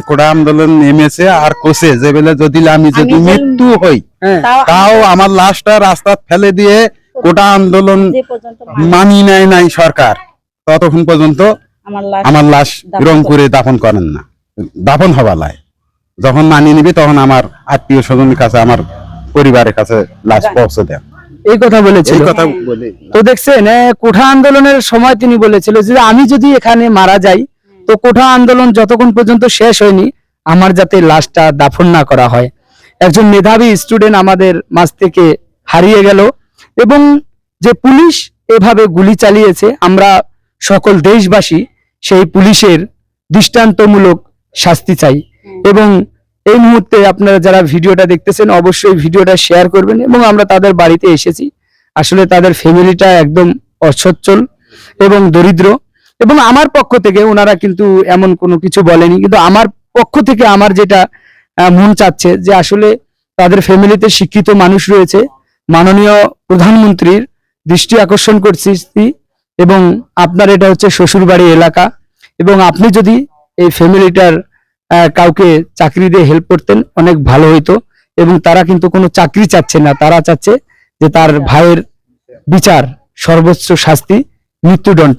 কোটা আন্দোলন নেমেছে আর কোসে যে বেলে যদি আমি যদি মৃত্যু হই হ্যাঁ। তাও আমার লাশটা রাস্তা ফেলে দিয়ে কোটা আন্দোলন যে মানি নেয় নাই সরকার ততক্ষণ পর্যন্ত আমার লাশ আমার লাশ দাফন করে দাফন করেন না। দাফন হবা লাই। যখন মানিয়ে নিবি তখন আমার আত্মীয় স্বজনের কাছে আমার পরিবারের কাছে লাশ পৌঁছে দেন। এই কথা বলেছিল। এই কথা তো দেখছেন কোঠা আন্দোলনের সময় তিনি বলেছিল যে আমি যদি এখানে মারা যাই তো কোঠা আন্দোলন যতক্ষণ পর্যন্ত শেষ হয়নি আমার যাতে লাশটা দাফন না করা হয়। একজন মেধাবী স্টুডেন্ট আমাদের মাঝ থেকে হারিয়ে গেল এবং যে পুলিশ এভাবে গুলি চালিয়েছে আমরা সকল দেশবাসী সেই পুলিশের দৃষ্টান্তমূলক শাস্তি চাই। এবং এই মুহূর্তে আপনারা যারা ভিডিওটা দেখতেছেন অবশ্যই ভিডিওটা শেয়ার করবেন এবং আমরা তাদের বাড়িতে এসেছি। আসলে তাদের ফ্যামিলিটা একদম অসচ্ছল এবং দরিদ্র। এবং আমার পক্ষ থেকে ওনারা কিন্তু এমন কোনো কিছু বলেনি। কিন্তু আমার পক্ষ থেকে আমার যেটা মন চাচ্ছে যে আসলে তাদের ফ্যামিলিতে শিক্ষিত মানুষ রয়েছে, মাননীয় প্রধানমন্ত্রীর দৃষ্টি আকর্ষণ করছি এবং আপনার এটা হচ্ছে শ্বশুরবাড়ি এলাকা এবং আপনি যদি এই ফ্যামিলিটার কাউকে চাকরি দিয়ে হেল্প করতেন অনেক ভালো হইতো এবং তারা কিন্তু কোনো চাকরি চাচ্ছে না, তারা চাচ্ছে যে তার ভাইয়ের বিচার, সর্বোচ্চ শাস্তি, মৃত্যুদণ্ড।